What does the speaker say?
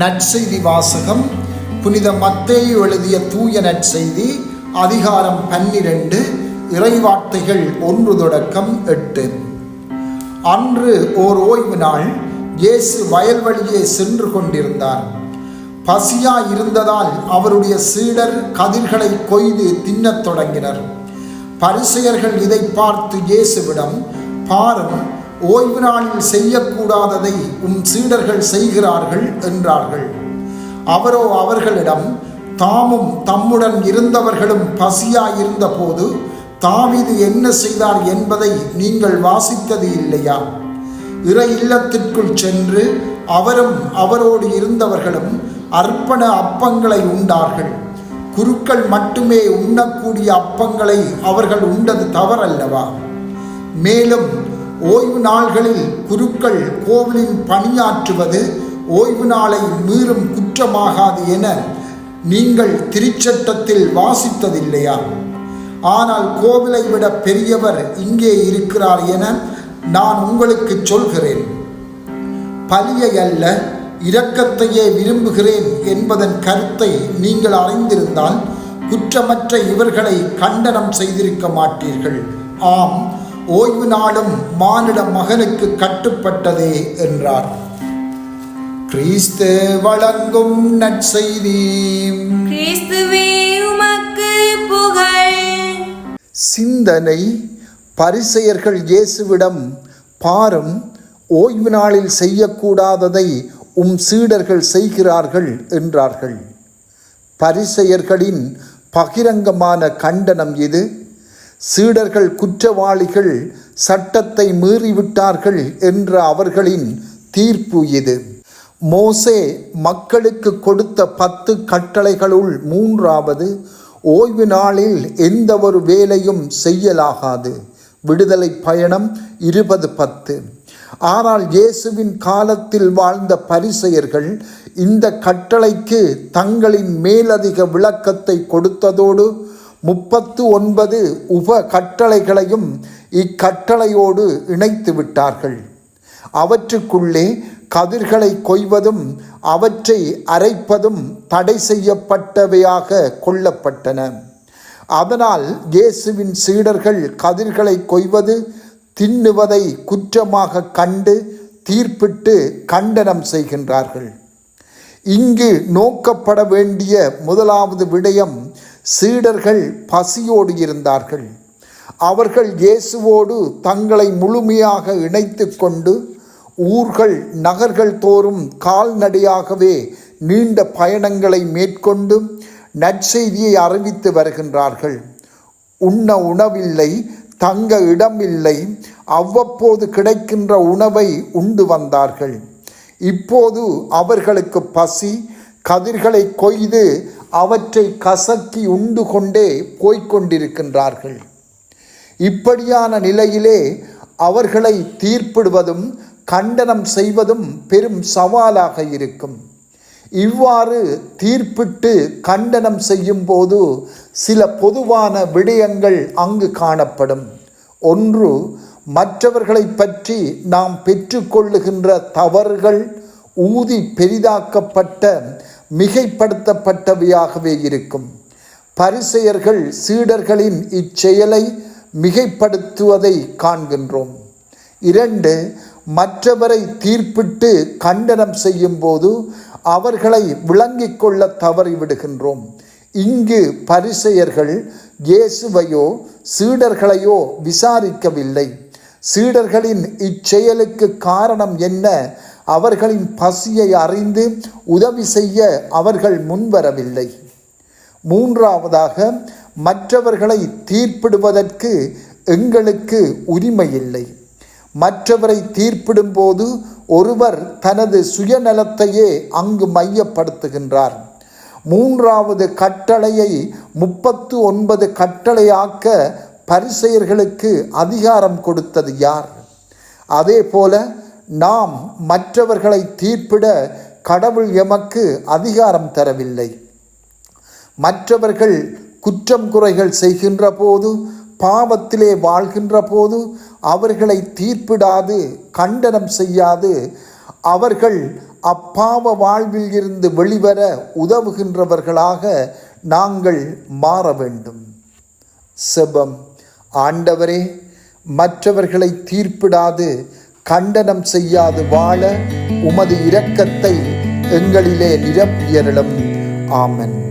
நற்செய்தி வாசகம் புனித மத்தேயு எழுதிய தூய நற்செய்தி அதிகாரம் பன்னிரண்டு இறைவார்த்தைகள் ஒன்று தொடக்கம் எட்டு. அன்று ஓர் ஓய்வு நாள் இயேசு வயல்வழியே சென்று கொண்டிருந்தார். பசியா இருந்ததால் அவருடைய சீடர் கதிர்களை கொய்து தின்னத் தொடங்கினர். பரிசெயர்கள் இதை பார்த்து இயேசுவிடம் பாரும் ஓய்வு நாளில் செய்யக்கூடாததை உம் சீடர்கள் செய்கிறார்கள் என்றார்கள். அவரோ அவர்களிடம் தாமும் தம்முடன் இருந்தவர்களும் பசியாயிருந்த போது தாவிது என்ன செய்தார் என்பதை நீங்கள் வாசித்தது இல்லையா? இறை இல்லத்திற்குள் சென்று அவரும் அவரோடு இருந்தவர்களும் அர்ப்பண அப்பங்களை உண்டார்கள். குருக்கள் மட்டுமே உண்ணக்கூடிய அப்பங்களை அவர்கள் உண்டது தவறல்லவா? மேலும் ஓய்வு நாள்களில் குருக்கள் கோவிலில் பணியாற்றுவது ஓய்வு நாளை மீறும் குற்றமாகாது என நீங்கள் திருச்சட்டத்தில் வாசித்ததில்லையா? ஆனால் கோவிலை விட பெரியவர் இங்கே இருக்கிறார் என நான் உங்களுக்கு சொல்கிறேன். பலியை அல்ல இரக்கத்தையே விரும்புகிறேன் என்பதன் கருத்தை நீங்கள் அறிந்திருந்தால் குற்றமற்ற இவர்களை கண்டனம் செய்திருக்க மாட்டீர்கள். ஆம் ஓய்வு நாளும் மானிட மகனுக்கு கட்டுப்பட்டதே என்றார். கிறிஸ்து வழங்கும் நற்செய்தி. சிந்தனை பரிசெயர்கள் இயேசுவிடம் பாரும் ஓய்வு நாளில் செய்யக்கூடாததை உம் சீடர்கள் செய்கிறார்கள் என்றார்கள். பரிசெயர்களின் பகிரங்கமான கண்டனம் இது. சீடர்கள் குற்றவாளிகள் சட்டத்தை மீறிவிட்டார்கள் என்ற அவர்களின் தீர்ப்பு இது. மோசே மக்களுக்கு கொடுத்த பத்து கட்டளைகளுள் மூன்றாவது ஓய்வு நாளில் எந்த ஒரு வேலையும் செய்யலாகாது. விடுதலை பயணம் இருபது பத்து. ஆனால் இயேசுவின் காலத்தில் வாழ்ந்த பரிசெயர்கள் இந்த கட்டளைக்கு தங்களின் மேலதிக விளக்கத்தை கொடுத்ததோடு முப்பத்து ஒன்பது உப கட்டளைகளையும் இக்கட்டளையோடு இணைத்து விட்டார்கள். அவற்றுக்குள்ளே கதிர்களை கொய்வதும் அவற்றை அரைப்பதும் தடை செய்யப்பட்டவையாக கொள்ளப்பட்டன அதனால் இயேசுவின் சீடர்கள் கதிர்களை கொய்வது தின்னுவதை குற்றமாக கண்டு தீர்ப்பிட்டு கண்டனம் செய்கின்றார்கள். இங்கு நோக்கப்பட வேண்டிய முதலாவது விடயம் சீடர்கள் பசியோடு இருந்தார்கள். அவர்கள் இயேசுவோடு தங்களை முழுமையாக இணைத்து கொண்டு ஊர்கள் நகர்கள் தோறும் கால்நடையாகவே நீண்ட பயணங்களை மேற்கொண்டு நற்செய்தியை அறிவித்து வருகின்றார்கள். உண்ண உணவில்லை தங்க இடமில்லை அவ்வப்போது கிடைக்கின்ற உணவை உண்டு வந்தார்கள். இப்போது அவர்களுக்கு பசி கதிர்களை கொய்து அவற்றை கசக்கி உண்டு கொண்டே போய்கொண்டிருக்கின்றார்கள் இப்படியான நிலையிலே அவர்களை தீர்ப்பிடுவதும் கண்டனம் செய்வதும் பெரும் சவாலாக இருக்கும். இவ்வாறு தீர்ப்பிட்டு கண்டனம் செய்யும் போது சில பொதுவான விடயங்கள் அங்கு காணப்படும். ஒன்று மற்றவர்களை பற்றி நாம் பெற்றுக்கொள்ளுகின்ற தவறுகள் ஊதி பெரிதாக்கப்பட்ட மிகைப்படுத்தப்பட்டவையாகவே இருக்கும். பரிசெயர்கள் சீடர்களின் இச்செயலை மிகைப்படுத்துவதை காண்கின்றோம். இரண்டு மற்றவரை தீர்ப்பிட்டு கண்டனம் செய்யும் போது அவர்களை விளங்கிக் கொள்ள தவறிவிடுகின்றோம் இங்கு பரிசெயர்கள் இயேசுவையோ சீடர்களையோ விசாரிக்கவில்லை. சீடர்களின் இச்செயலுக்கு காரணம் என்ன? அவர்களின் பசியை அறிந்து உதவி செய்ய அவர்கள் முன்வரவில்லை. மூன்றாவதாக மற்றவர்களை தீர்ப்பிடுவதற்கு எங்களுக்கு உரிமை இல்லை மற்றவரை தீர்ப்பிடும்போது ஒருவர் தனது சுயநலத்தையே அங்கு மையப்படுத்துகின்றார். மூன்றாவது கட்டளையை முப்பத்து ஒன்பது கட்டளையாக்க பரிசெயர்களுக்கு அதிகாரம் கொடுத்தது யார்? அதே போல நாம் மற்றவர்களை தீர்ப்பிட கடவுள் எமக்கு அதிகாரம் தரவில்லை. மற்றவர்கள் குற்றம் குறைகள் செய்கின்ற போது பாவத்திலே வாழ்கின்ற போது அவர்களை தீர்ப்பிடாது கண்டனம் செய்யாது. அவர்கள் அப்பாவ வாழ்வில் இருந்து வெளிவர உதவுகின்றவர்களாக நாங்கள் மாற வேண்டும். செபம். ஆண்டவரே மற்றவர்களை தீர்ப்பிடாது கண்டனம் செய்யாது வாழ உமது இரக்கத்தை எங்களிலே நிரப்பியருளும். ஆமன்.